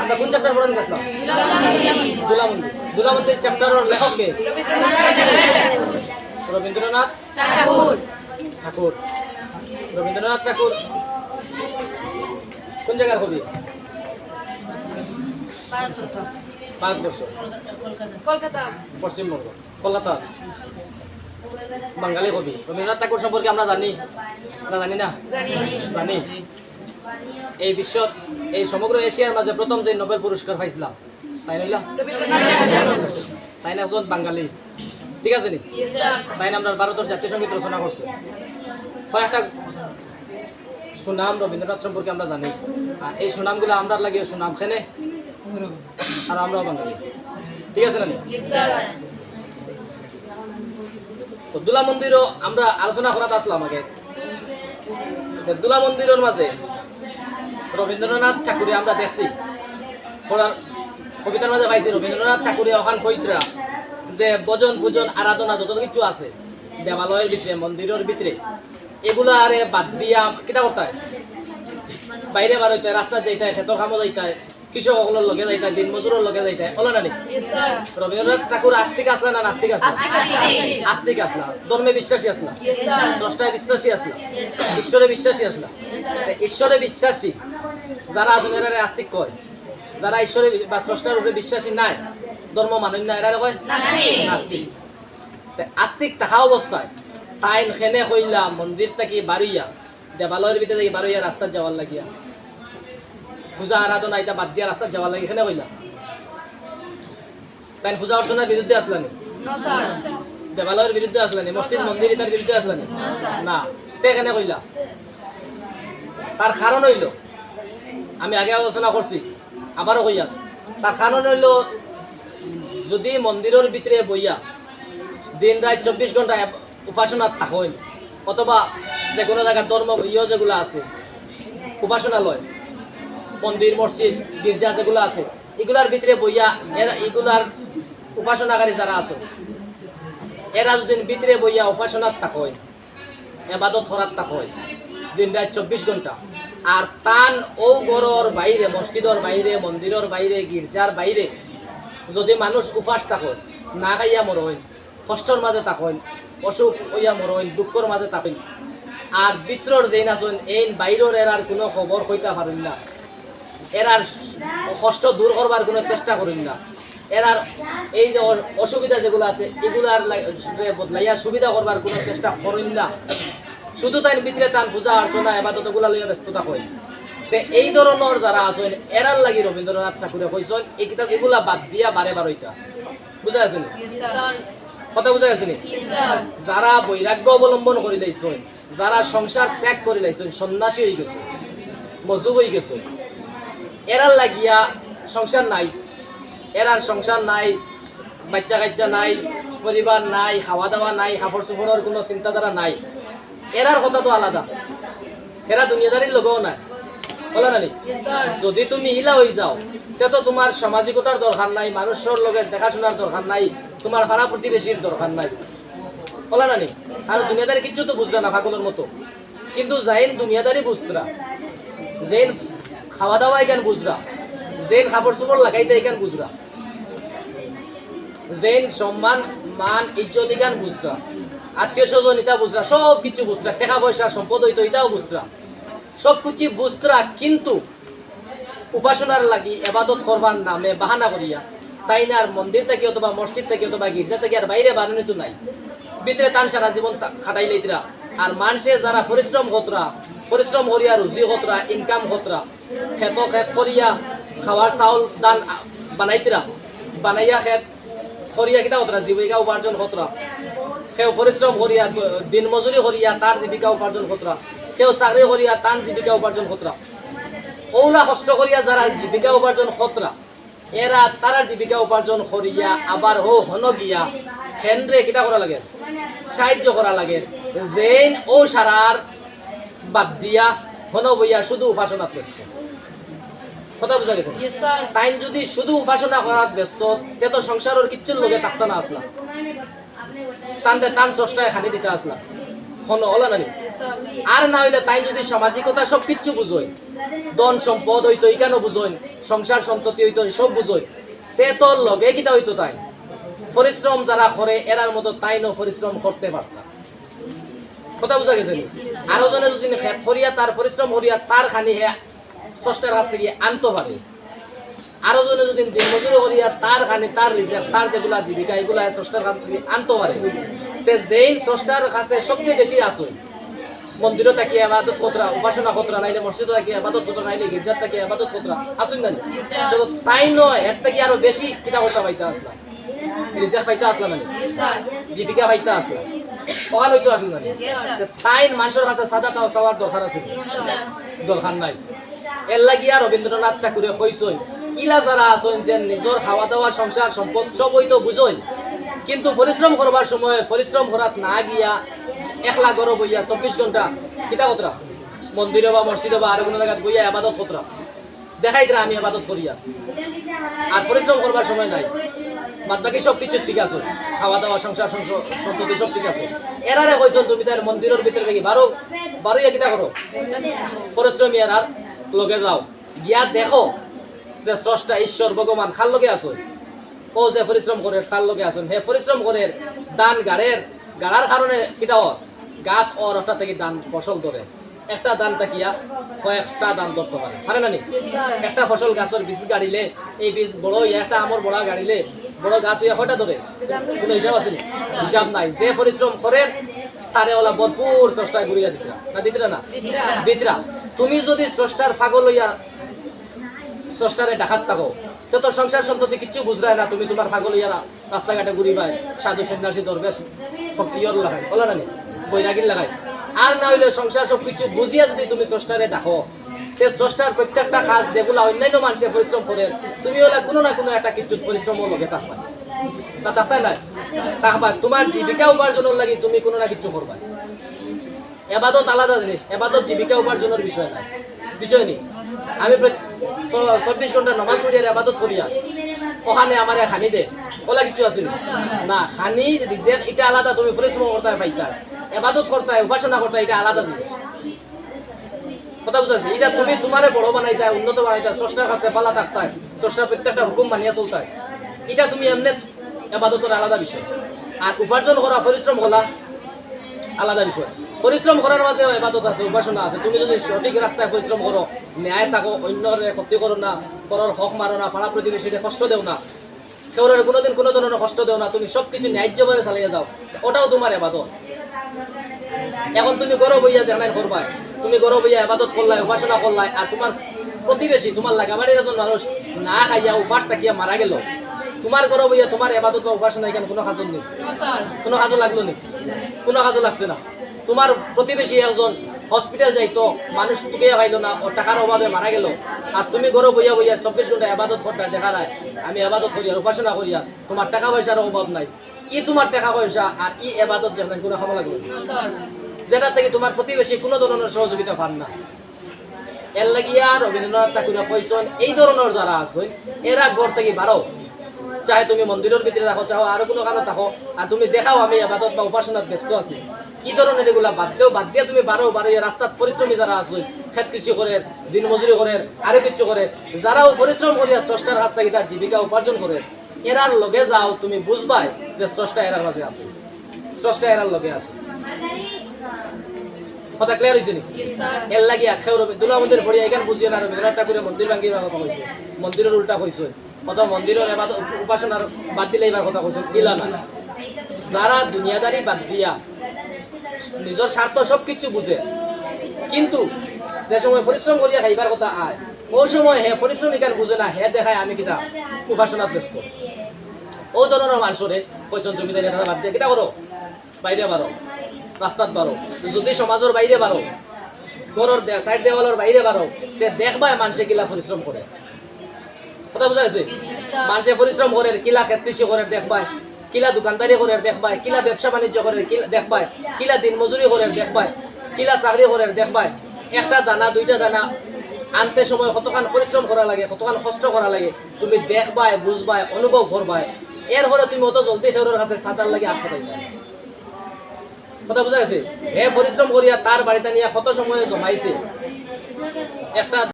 আমরা কোন চ্যাপ্টার পড়েন গেছিলাম দুলামন্দির দুলামন্দির চ্যাপ্টারের লেখক কে? রবীন্দ্রনাথ ঠাকুর। রবীন্দ্রনাথ ঠাকুর। কোন জায়গার কবি? ভারতবর্ষ। কলকাতা। পশ্চিমবঙ্গ। কলকাতা। বাঙালি কবি। রবীন্দ্রনাথ ঠাকুর সম্পর্কে আমরা জানি। আমরা জানি না? জানি। এই বিশ্বত, এই সমগ্র এশিয়ার মাঝে প্রথম যে নোবেল পুরস্কার পাইছিলাম তাই নইলা? তাই না একজন বাঙালি? ঠিক আছে নি? তাই আমরা ভারতের জাতীয় সংগীত রচনা করছে। কয়েকটা সুনাম রবীন্দ্রনাথ সম্পর্কে আমরা জানি। আর এই সুনামগুলো আমরা লাগিয়ে সুনাম খেনে আর আমরাও বাঙালি। ঠিক আছে না তো দুলা মন্দিরও আমরা আলোচনা করাতে আসলাম আগে। দুলা মন্দিরের মাঝে রবীন্দ্রনাথ ঠাকুরে আমরা দেখছি। পড়ার কবিতার মাঝে পাইছি রবীন্দ্রনাথ ঠাকুরে ওখান কইতরা যে ভজন পূজন আরাধনা যত কিছু আছে দেবালয়ের ভিতরে মন্দিরের ভিতরে এগুলা আরে বাদ দিয়া কিতা করতে হয়? বাইরে বার হইতে রাস্তা যাইতে হয় খেতর কামো যাইতে হয় কৃষক সকলের লগে যাইতে দিন মজুরের লগে যাইতে ওলা নানি রবীন্দ্রনাথ ঠাকুর আস্তিক আসলা না নাস্তিক আসলা? আস্তিক আসলা। ধর্মে বিশ্বাসী আসলা? স্রষ্টায় বিশ্বাসী আসলা? ঈশ্বরে বিশ্বাসী আসলা? ঈশ্বরে বিশ্বাসী যারা আছেন এরা আস্তিক কয়? যারা ঈশ্বরে বি- স্রষ্টার উপরে বিশ্বাসী নাই ধর্ম মানেন না এরা কয়? নাস্তিক। আস্তিক থাকা অবস্থায় তাই খেনে কইলা মন্দির থেকে বারুইয়া দেবালয়ের ভিতরে থেকে বারুইয়া রাস্তার যাওয়ার লাগিয়া। পূজা আরাধনা এটা বাদ দিয়া রাস্তার যাওয়ার লাগি এখানে কইলা। তাই পূজা অর্চনার বিরুদ্ধে আসলানি দেবালয়ের বিরুদ্ধে আসলানি মসজিদ মন্দির এটার বিরুদ্ধে আসলানি না? তে এখানে কইলা। তার কারণ হইল আমি আগে আলোচনা করছি। আবারও কইয়া, তার কারণ হইল, যদি মন্দিরের ভিতরে বইয়া দিন রাত চব্বিশ ঘণ্টা উপাসনার থাকেন, অথবা যে কোনো জায়গায় ধর্ম ইয়ে যেগুলো আছে, উপাসনালয়, মন্দির, মসজিদ, গির্জা যেগুলো আছে, এগুলার ভিতরে বইয়া এরা এগুলার উপাসনাকারী যারা আছে, এরা যদি ভিতরে বইয়া উপাসনার থাকয় এবাদত করার থাকয় দিন রাত চব্বিশ ঘণ্টা আর তান ও গড়র বাইরে মসজিদর বাইরে মন্দিরের বাইরে গির্জার বাইরে যদি মানুষ উপাস থাকয় না খাইয়া মরইন কষ্টর মাঝে থাকইন অসুখ হইয়া মরইন দুঃখর মাঝে থাকেন। আর ভিতরর যেইন আছেন এই বাইরের এরার কোনো খবর হইতে পারেন না। এরার কষ্ট দূর করবার কোনো চেষ্টা করেন না। এরার এই যে অসুবিধা যেগুলো আছে এগুলার লাই- বদলাইয়া সুবিধা করবার কোনো চেষ্টা করেন না। শুধু তাই ভিতরে তান পূজা অর্চনা এবাদতগুলা লইয়া ব্যস্ততা হয় এই ধরনের যারা আছেন এরার লাগি রবীন্দ্রনাথ ঠাকুরে কইছেন এই কিতাব এগুলা বাদ দিয়া বারে বার হইতা। বুঝা আছে কথা বুঝা গেছে স্যার যারা বৈরাগ্য অবলম্বন করে লাইছেন যারা সংসার ত্যাগ করে লাইছেন সন্ন্যাসী হয়ে গেছে মজুব হয়ে গেছে এরার লাগিয়া সংসার নাই। এরার সংসার নাই বাচ্চা কাচ্চা নাই পরিবার নাই খাওয়া দাওয়া নাই কাপড় চোপড়ের কোনো চিন্তাধারা নাই। এরার কথা তো আলাদা। এরা দুনিয়াদারির বলে না যদি তুমি ইলা হয়ে যাও, তে তো তোমার সামাজিকতার দরকার নাই, মানুষের লগে দেখাশোনার দরকার নাই, তোমার পাড়া প্রতিবেশীর দরকার নাই। বলা না আর দুনিয়াদারি কিচ্ছু তো বুঝলা না পাগলের মতো। কিন্তু জাইন দুনিয়াদারি বুঝতরা জেন খাওয়া দাওয়া এখান বুঝরা জেন কাপড় চোপড় লাগাইতে এখান বুঝরা জেন সম্মান, মান, ইজ্জত এখান বুঝরা। আত্মীয় স্বজন এটা বুঝরা, সব কিছু বুঝরা, টাকা পয়সা, সম্পদ হইতো, এটাও বুঝরা। সব কিছু বুঝরা, কিন্তু উপাসনার লাগি এবাদত করবার নামে বাহানা করিয়া, তাই না আর মন্দির থেকে অথবা মসজিদ থেকে অথবা গির্জা থেকে আর বাইরে বানানো তো নাই। ভিতরে তান সারা জীবন খাটাই লইতরা। আর মানুষে যারা পরিশ্রম কতরা পরিশ্রম করিয়া, রুজি কতরা ইনকাম কতরা খেত খেত করিয়া খাওয়ার চাউল দান বানাইতরা। বানাইয়া খেত করিয়া কিতা কতরা জীবিকা উপার্জন কতরা কেউ পরিশ্রম করিয়া দিন মজুরি করিয়া তার জীবিকা উপার্জন কতরা কেউ চাকরি করিয়া তার জীবিকা উপার্জন কতরা ওলা কষ্ট করিয়া যারা জীবিকা উপার্জন খতরা এরা তারা জীবিকা উপার্জন করিয়া আবার ও হন গিয়া হেনরে কিটা করা লাগে? সাহায্য করা লাগে। যেন ও সারার বাদ দিয়া হন বইয়া শুধু উপাসনাত ব্যস্ত। কথা বুঝা গেছে তাই যদি শুধু উপাসনা করাত ব্যস্ত তে তো সংসারের কিচ্ছুর লোকে থাকতো না আসলাম তানরে তান স্রষ্টায় খানি দিতে আসলাম হন ওলা নানি আর না হইলে তাই যদি সামাজিকতা সব কিচ্ছু বুঝোয়, ধন সম্পদ হইতো ইকানো বুঝোয়, সংসার সন্ততি হইতো সব বুঝোয়, তে তোর লগে কিতা হইতো তাই? পরিশ্রম যারা করে, এরার মতো তাই ন পরিশ্রম করতে পারতাম কথা বুঝা গেছে? আরও জনে যদি করিয়া, তার পরিশ্রম করিয়া, তার খানি হে ষষ্ঠের কাছ থেকে আনতে পারে। আরও জনে যদি দিন মজুরি করিয়া তার খানি তার রিজেক্ট তার যেগুলা জীবিকা এগুলা ষষ্ঠের কাছ থেকে আনতে পারে। তে যেই ষষ্ঠের কাছে সবচেয়ে বেশি আসই মন্দিরও থাকি আবাদত কতরা উপাসনা কতরা নাইলে মসজিদও থাকি আবাদত কতরা নাইলে গির্জার থাকি আবাদত কতরা আসুন না? তো তাই নয় এর থেকে আরও বেশি কিতা করতে পাইতে আসলাম রিজেক্ট পাইতে আসলাম না নি? স্যার জীবিকা পাইতে আসলাম ওখানে হইতে আসলাম না তাই মানুষের কাছে সাদা তাও চাওয়ার দরকার আছে? দরকার নাই। এর লাগিয়া রবীন্দ্রনাথ ঠাকুরে কইসই ইলা যারা আছেন যে নিজের খাওয়া দাওয়া সংসার সম্পদ সব হইতো বুঝইন কিন্তু পরিশ্রম করবার সময় পরিশ্রম করাত না গিয়া একলা গরো বইয়া চব্বিশ ঘণ্টা কিতা কতরা মন্দিরে বা মসজিদে বা আর কোনো জায়গায় বইয়া আবাদত কতরা দেখাই দিলা আমি আবাদত করিয়া আর পরিশ্রম করবার সময় নাই। বাদ বাকি সব কিছু ঠিক আছে। খাওয়া দাওয়া সংসার সম্পত্তি সব ঠিক আছে। এরারে কইছেন তুমি তার মন্দিরের ভিতরে দেখি বারো বারো কিতা করো পরিশ্রমী আর লগে যাও গিয়া দেখো যে স্রষ্টা ঈশ্বর ভগবান খার লগে আছো? ও যে পরিশ্রম করে তার লগে আছেন? হে পরিশ্রম করে দান গাড়ের গাড়ার কারণে কিটা ওর? গাছ ওর ওটা থেকে দান ফসল ধরে একটা দান তাকিয়া কয়েকটা দান ধরতে পারে। পারে না নি? একটা ফসল গাছের বীজ গাড়িলে এই বীজ বড় একটা আমর বড়া গাড়িলে বড় গাছ হইয়া কয়টা ধরে কোনো হিসাব আছে হিসাব নাই। যে পরিশ্রম করে তারে ওলা ভরপুর স্রষ্টায় ঘুরিয়া দিতরা। না দিতরা না? দিতরা। তুমি যদি স্রষ্টার ফাগল হইয়া স্রষ্টারে ডাকাত থাকো। তো তোর সংসার সন্ততি কিচ্ছু বুঝরায় না, তুমি তোমার পাগল হইয়া রাস্তাঘাটে ঘুরি পাই সাধু সন্ন্যাসী, দরবেশ ইয়র লাগাই বলা না বৈরাগীর লাগাই আর না হইলে সংসার সব কিছু বুঝিয়া যদি তুমি স্রষ্টারে ডাকো। তে স্রষ্টার প্রত্যেকটা কাজ যেগুলা অন্যান্য মানুষে পরিশ্রম করে, তুমি হলে কোনো না কোনো একটা কিছু পরিশ্রম লগে থাকবা। তা থাকতাই নাই। থাকবা। তোমার জীবিকা উপার্জনের লাগি তুমি কোনো না কিছু করবা। এবাদত আলাদা জিনিস। এবাদত জীবিকা উপার্জনের বিষয় না বিষয় নেই আমি চব্বিশ ঘণ্টা নমাজ পড়িয়া এবাদত করিয়া ওখানে আমার খানি দে। ওলা কিছু আছে না, খানি রিজেক্ট এটা আলাদা তুমি পরিশ্রম করতে পাইতা। এবাদত করতে উপাসনা করতে এটা আলাদা জিনিস কথা এটা তুমি বড় উন্নত কাছে পালা থাকতা হুকুম মানিয়া চলতা এটা তুমি এমনি এবাদতের আলাদা বিষয়। আর উপার্জন করা পরিশ্রম করা আলাদা বিষয়। পরিশ্রম করার মাঝে এবাদত আছে, উপাসনা আছে। তুমি যদি সঠিক রাস্তায় পরিশ্রম করো, ন্যায় থাকো অন্যরে ক্ষতি করো না, পরের হক মারো না, পাড়া প্রতিবেশীরে কষ্ট দেও না সেওরে কোনোদিন কোনো ধরনের কষ্ট দেও না, তুমি সব কিছু ন্যায্যভাবে চালিয়ে যাও, ওটাও তোমার এবাদত। এখন তুমি গরো বইয়া জানাই করবাই তুমি গরো বইয়া এবাদত করলাই উপাসনা করলাই আর তোমার প্রতিবেশী, তোমার লাগাবাড়ির একজন মানুষ না খাইয়া উপাস থাকিয়া মারা গেল, তোমার গরো বইয়া তোমার এবাদত বা উপাসনা এখানে কোনো কাজল নেই। কোনো কাজও লাগল নি কোনো কাজও লাগছে না। তোমার প্রতিবেশী একজন হসপিটাল যাইতো, মানুষ টুকে পাইলো না ও টাকার অভাবে মারা গেল। আর তুমি ঘরে বইয়া বইয়া চব্বিশ ঘণ্টা আবাদত করতে, দেখা নাই। আমি আবাদত করি আর উপাসনা করিয়া, তোমার টাকা পয়সার অভাব নাই। ই তোমার টাকা পয়সা আর ই এবাদত যেখানে কোনো খামো লাগল যেটা থেকে তোমার প্রতিবেশী কোনো ধরনের সহযোগিতা পান না। এর লাগিয়া রবীন্দ্রনাথ ঠাকুরে কইসন এই ধরনের যারা আছে, এরা ঘর থেকে বারো। চাহে তুমি মন্দিরের ভিতরে থাকো চাও আরও কোনো কারণে থাকো, আর তুমি দেখাও আমি আবাদত বা উপাসনাত ব্যস্ত আছি। এই ধরনের এগুলা বাদ দেও বাদ দিয়ে তুমি বারো বারো এই রাস্তাত পরিশ্রমী যারা আছে খেত কৃষি করে দিন মজুরি করে আরও কিছু করে যারাও পরিশ্রম করিয়া স্রষ্টার থেকে তার জীবিকা উপার্জন করে এরার লগে যাও তুমি বুঝবাই যে স্রষ্টা এরার মাঝে আছে। স্রষ্টা এরার লগে আছে। কথা ক্লিয়ার হয়েছে নি এর লাগি আখ্যাও রবি দুলা মন্দির পড়িয়া এখান বুঝিয়ে না রবীন্দ্রনাথ ঠাকুরের মন্দির কথা কইছে। মন্দিরের উল্টা কইছে। কত মন্দিরের এবার উপাসনার বাদ দিলে এবার কথা কইছে। দিলা না। যারা দুনিয়াদারি বাদ দিয়া নিজের স্বার্থ সব কিছু বুঝে। কিন্তু যে সময় পরিশ্রম করিয়া খাইবার কথা আয় ওই সময় হে পরিশ্রম এখান বুঝে না, হে দেখায় আমি কিতা উপাসনাত ব্যস্ত। ও ধরনের মানুষরে কইছেন তুমি কিতা করো? বাইরে বারো রাস্তাত বারো যদি সমাজের বাইরে বারো ঘরের সাইড দেওয়ালের বাইরে বারো দেখবাই মানুষে কিলা পরিশ্রম করে কথা বুঝা গেছে মানুষে পরিশ্রম করে কিলা ক্ষেত কৃষি করে দেখবাই। কিলা দোকানদারি করে দেখবাই, কিলা ব্যবসা বাণিজ্য করে দেখবাই, কিলা দিন মজুরি করে দেখবাই, কিলা চাকরি করে দেখবাই। একটা দানা, দুইটা দানা, আনতে সময় কতখান পরিশ্রম করা লাগে, কতখান কষ্ট করা লাগে, তুমি দেখবাই বুঝবাই অনুভব করবাই এর ফলে তুমি অত জলদি খেউরের কাছে সাঁতার লাগে আটকে পাইবা কথা বোঝা গেছে? হে পরিশ্রম করিয়া তার বাড়িতে নিয়ে কত সময় জমাইছে? একটা